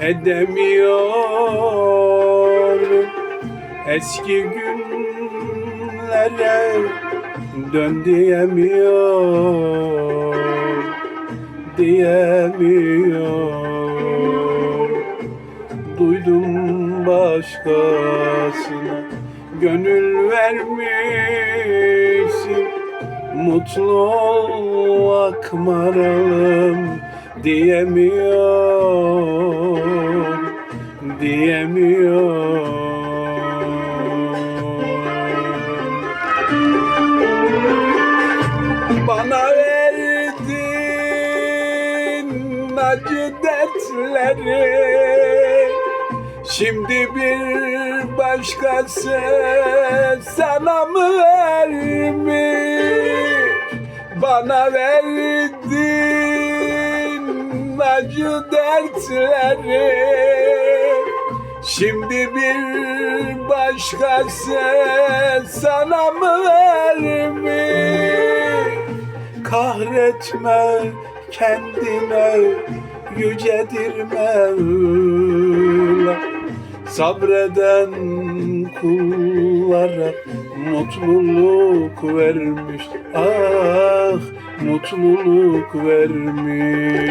edemiyorum. Eski günlere dön diyemiyorum Diyemiyorum. Duydum başkasına gönül vermişsin Mutlu ol akmaralım diyemiyor diyemiyor. Bana verdin acı dertleri Şimdi bir başkası sana mı Bana verdin acı dertleri. Şimdi bir başkası sana mı vermiş? Kahretme kendine yücedir Mevla Sabreden kullara mutluluk vermiş. Ah mutluluk vermiş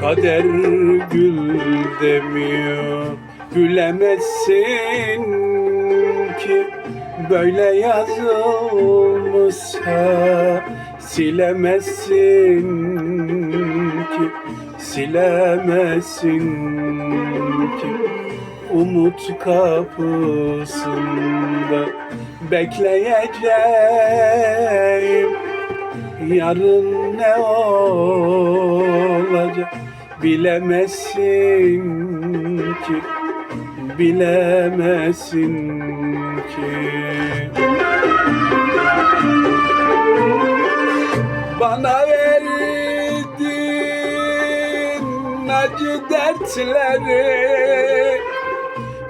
Kader gül demiyor Gülemezsin ki. Böyle yazılmışsa Silemezsin ki Silemezsin ki Umut kapısında Bekleyeceğim. Yarın ne olacak bilemezsin ki bilemezsin ki. Bana verdin acı dertleri.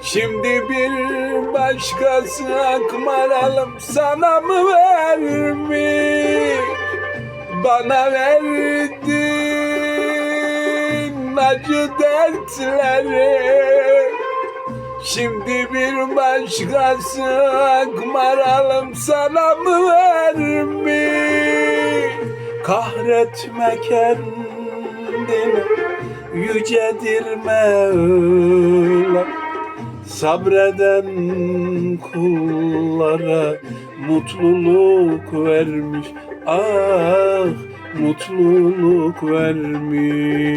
Şimdi bir başkası akmaralım sana mı vermiş? Bana verdin acı dertleri. Şimdi bir başkası akmaralım sana mı vermiş? Kahretme kendini yücedir Mevla Sabreden kullara mutluluk vermiş. Ah mutluluk vermiş